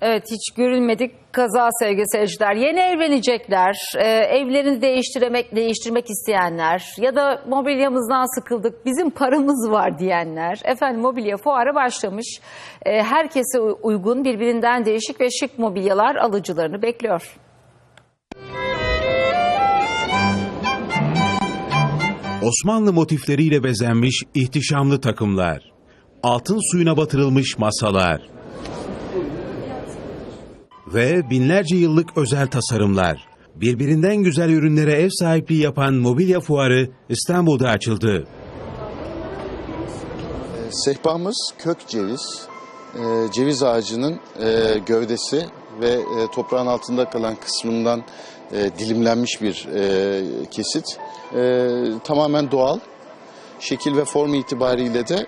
Evet hiç görülmedik kaza sevgili seyirciler. Yeni evlenecekler, e, evlerini değiştirmek, değiştirmek isteyenler ya da mobilyamızdan sıkıldık bizim paramız var diyenler. Efendim mobilya fuarı başlamış. E, herkese uygun birbirinden değişik ve şık mobilyalar alıcılarını bekliyor. Osmanlı motifleriyle bezenmiş ihtişamlı takımlar. Altın suyuna batırılmış masalar. Ve binlerce yıllık özel tasarımlar. Birbirinden güzel ürünlere ev sahipliği yapan mobilya fuarı İstanbul'da açıldı. Sehpamız kök ceviz. Ee, ceviz ağacının e, gövdesi ve e, toprağın altında kalan kısmından e, dilimlenmiş bir e, kesit. E, tamamen doğal. Şekil ve form itibariyle de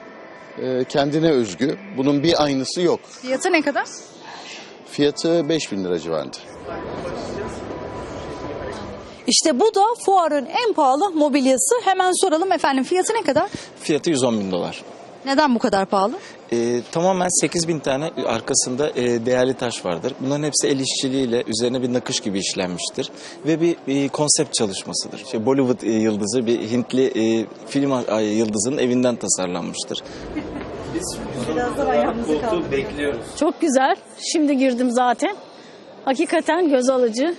e, kendine özgü. Bunun bir aynısı yok. Fiyatı ne kadar? Fiyatı 5000 lira civarında. İşte bu da fuarın en pahalı mobilyası. Hemen soralım efendim fiyatı ne kadar? Fiyatı 110 bin dolar. Neden bu kadar pahalı? Ee, tamamen 8 bin tane arkasında e, değerli taş vardır. Bunların hepsi el işçiliğiyle üzerine bir nakış gibi işlenmiştir. Ve bir, bir konsept çalışmasıdır. İşte Bollywood e, yıldızı bir Hintli e, film yıldızının evinden tasarlanmıştır. Çok güzel. Şimdi girdim zaten. Hakikaten göz alıcı.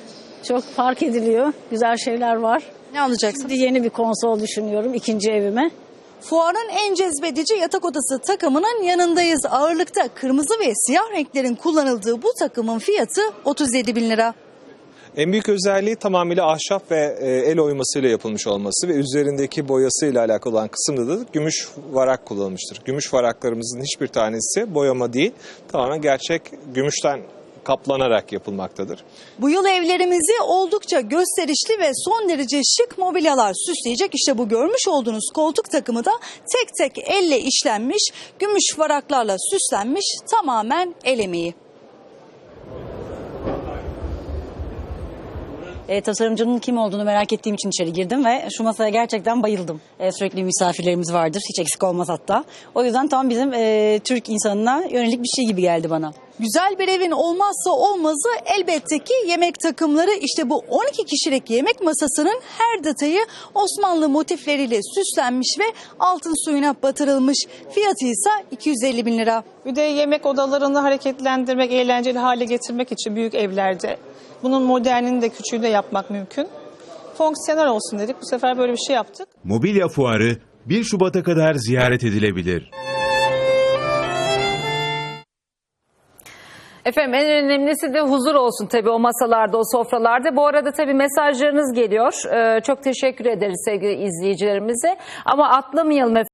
Çok fark ediliyor. Güzel şeyler var. Ne alacaksın? Şimdi yeni bir konsol düşünüyorum ikinci evime. Fuarın en cezbedici yatak odası takımının yanındayız. Ağırlıkta kırmızı ve siyah renklerin kullanıldığı bu takımın fiyatı 37 bin lira. En büyük özelliği tamamıyla ahşap ve e, el oymasıyla yapılmış olması ve üzerindeki boyasıyla alakalı olan kısımda da gümüş varak kullanılmıştır. Gümüş varaklarımızın hiçbir tanesi boyama değil, tamamen gerçek gümüşten kaplanarak yapılmaktadır. Bu yıl evlerimizi oldukça gösterişli ve son derece şık mobilyalar süsleyecek. İşte bu görmüş olduğunuz koltuk takımı da tek tek elle işlenmiş, gümüş varaklarla süslenmiş tamamen el emeği. E, tasarımcının kim olduğunu merak ettiğim için içeri girdim ve şu masaya gerçekten bayıldım. E, sürekli misafirlerimiz vardır, hiç eksik olmaz hatta. O yüzden tam bizim e, Türk insanına yönelik bir şey gibi geldi bana. Güzel bir evin olmazsa olmazı elbette ki yemek takımları. İşte bu 12 kişilik yemek masasının her detayı Osmanlı motifleriyle süslenmiş ve altın suyuna batırılmış. Fiyatı ise 250 bin lira. Bir de yemek odalarını hareketlendirmek, eğlenceli hale getirmek için büyük evlerde bunun modernini de küçüğünü de yapmak mümkün. Fonksiyonel olsun dedik. Bu sefer böyle bir şey yaptık. Mobilya fuarı 1 Şubat'a kadar ziyaret edilebilir. Efendim en önemlisi de huzur olsun tabii o masalarda, o sofralarda. Bu arada tabii mesajlarınız geliyor. Ee, çok teşekkür ederiz sevgili izleyicilerimize. Ama atlamayalım efendim.